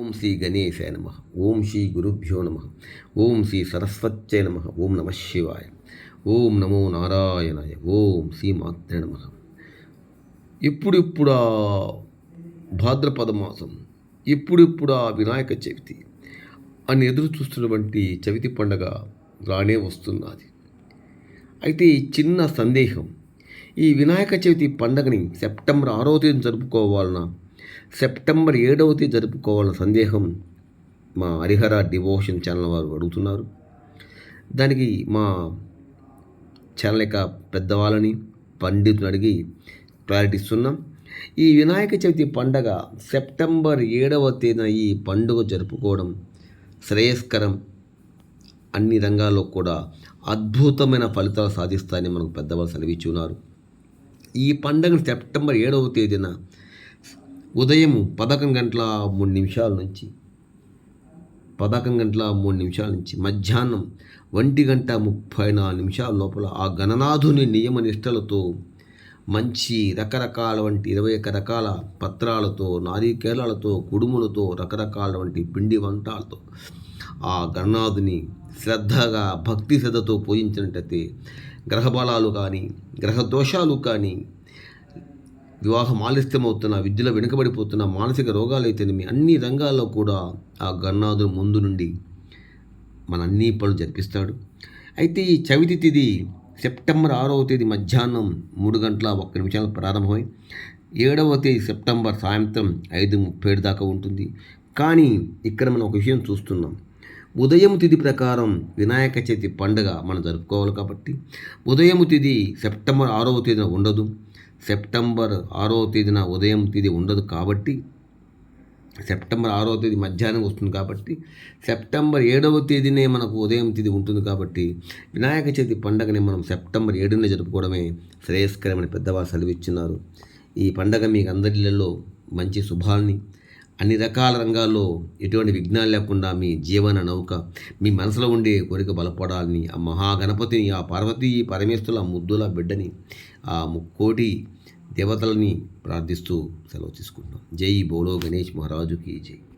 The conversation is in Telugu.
ఓం శ్రీ గణేశాయ నమ. ఓం శ్రీ గురుభ్యో నమ. ఓం శ్రీ సరస్వత్యై నమ. ఓం నమ శివాయ. ఓం నమో నారాయణాయ. ఓం శ్రీ మాత్రే నమ. ఇప్పుడిప్పుడా భాద్రపద మాసం ఇప్పుడిప్పుడా వినాయక చవితి అని ఎదురు చూస్తున్నటువంటి చవితి పండగ రానే వస్తున్నది. అయితే ఈ చిన్న సందేహం ఈ వినాయక చవితి పండగని సెప్టెంబర్ ఆరో తేదీ జరుపుకోవాలన్నా సెప్టెంబర్ ఏడవ తేదీ జరుపుకోవాలన్న సందేహం మా హరిహర డివోషన్ ఛానల్ వారు అడుగుతున్నారు. దానికి మా ఛానల్ యొక్క పెద్దవాళ్ళని పండితుని అడిగి క్లారిటీ ఇస్తున్నాం. ఈ వినాయక చవితి పండగ సెప్టెంబర్ ఏడవ తేదీన ఈ పండుగ జరుపుకోవడం శ్రేయస్కరం. అన్ని రంగాల్లో కూడా అద్భుతమైన ఫలితాలు సాధిస్తాయని మనకు పెద్దవాళ్ళు సెలవిచ్చున్నారు. ఈ పండుగను సెప్టెంబర్ ఏడవ తేదీన ఉదయం పదకొండు గంటల మూడు నిమిషాల నుంచి పదకొండు గంటల మూడు నిమిషాల నుంచి మధ్యాహ్నం ఒంటి గంట ముప్పై నాలుగు నిమిషాల లోపల ఆ గణనాథుని నియమ నిష్టలతో మంచి రకరకాల వంటి ఇరవై ఒక రకాల పత్రాలతో నారీకేలాలతో కుడుములతో రకరకాల వంటి పిండి వంటలతో ఆ గణనాథుని శ్రద్ధగా భక్తి శ్రద్ధతో పూజించినట్టయితే గ్రహబలాలు కానీ గ్రహ దోషాలు కానీ వివాహం ఆలస్యమవుతున్న విద్యలో వెనుకబడిపోతున్న మానసిక రోగాలు అయితేనేమి అన్ని రంగాల్లో కూడా ఆ గన్నాథుడు ముందు నుండి మన అన్ని పనులు జరిపిస్తాడు. అయితే ఈ చవితి తిది సెప్టెంబర్ ఆరవ తేదీ మధ్యాహ్నం మూడు గంటల ఒక్క నిమిషాలు ప్రారంభమై ఏడవ తేదీ సెప్టెంబర్ సాయంత్రం ఐదు ముప్పై ఏడు దాకా ఉంటుంది. కానీ ఇక్కడ మనం ఒక విషయం చూస్తున్నాం. ఉదయం తిథి ప్రకారం వినాయక చవితి పండుగ మనం జరుపుకోవాలి కాబట్టి ఉదయం తిథి సెప్టెంబర్ ఆరవ తేదీన ఉండదు. సెప్టెంబర్ ఆరవ తేదీన ఉదయం తేదీ ఉండదు కాబట్టి సెప్టెంబర్ ఆరవ తేదీ మధ్యాహ్నం వస్తుంది కాబట్టి సెప్టెంబర్ ఏడవ తేదీనే మనకు ఉదయం తేదీ ఉంటుంది కాబట్టి వినాయక చవితి పండుగని మనం సెప్టెంబర్ ఏడున జరుపుకోవడమే శ్రేయస్కరమని పెద్దవారు సెలవిచ్చినారు. ఈ పండగ మీకు అందరిలో మంచి శుభాల్ని అన్ని రకాల రంగాల్లో ఎటువంటి విఘ్నాలు లేకుండా మీ జీవన నౌక మీ మనసులో ఉండే కోరిక బలపడాలని ఆ మహాగణపతిని ఆ పార్వతీ పరమేశ్వరుల ముద్దుల బిడ్డని ఆ ముక్కోటి దేవతలని ప్రార్థిస్తూ సెలవు తీసుకుంటున్నాం. జై బోలో గణేష్ మహారాజుకి జై.